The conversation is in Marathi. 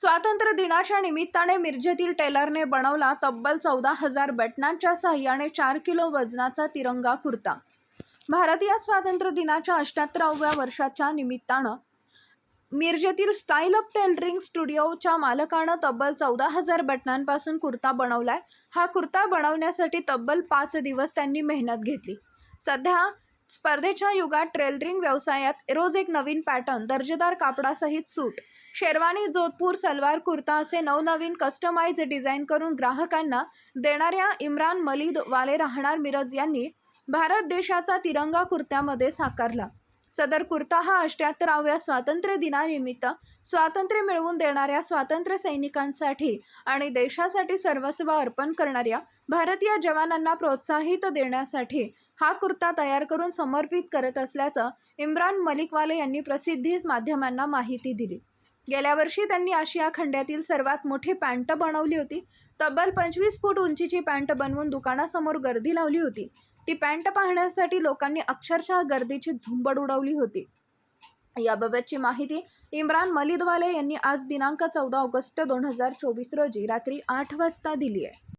स्वातंत्र्य दिनाच्या निमित्ताने मिरजेतील टेलरने बनवला तब्बल चौदा हजार बटनांच्या सहाय्याने चार किलो वजनाचा तिरंगा कुर्ता. भारतीय स्वातंत्र्य दिनाच्या अष्ट्याहत्तराव्या वर्षाच्या निमित्तानं मिरजेतील स्टाईल अप टेलरिंग स्टुडिओच्या मालकानं तब्बल चौदा हजार बटनांपासून कुर्ता बनवलाय. हा कुर्ता बनवण्यासाठी तब्बल पाच दिवस त्यांनी मेहनत घेतली. सध्या स्पर्धेच्या युगात ट्रेलरिंग व्यवसायात रोज एक नवीन पॅटर्न दर्जेदार कापडासहित सूट शेरवानी जोधपूर सलवार कुर्ता असे नवनवीन कस्टमाइज डिझाईन करून ग्राहकांना देणाऱ्या इम्रान मलिद वाले राहणार मिरज यांनी भारत देशाचा तिरंगा कुर्त्यामध्ये साकारला. सदर कुर्ता हा अष्ट्याहत्तराव्या स्वातंत्र्य दिनानिमित्त स्वातंत्र्य मिळवून देणाऱ्या स्वातंत्र्य सैनिकांसाठी आणि देशासाठी सर्वस्व अर्पण करणाऱ्या भारतीय जवानांना प्रोत्साहित देण्यासाठी हा कुर्ता तयार करून समर्पित करत असल्याचं इम्रान मलिकवाले यांनी प्रसिद्धी माध्यमांना माहिती दिली. गेल्या वर्षी त्यांनी आशिया खंड्यातील सर्वात मोठी पॅन्ट बनवली होती. तब्बल पंचवीस फूट उंचीची पॅन्ट बनवून दुकानासमोर गर्दी लावली होती. ती पॅन्ट पाहण्यासाठी लोकांनी अक्षरशः गर्दीची झुंबड उडवली होती. याबाबतची माहिती इम्रान मलिदवाले यांनी आज दिनांक चौदा ऑगस्ट दोन हजार चोवीस रोजी रात्री आठ वाजता दिली आहे.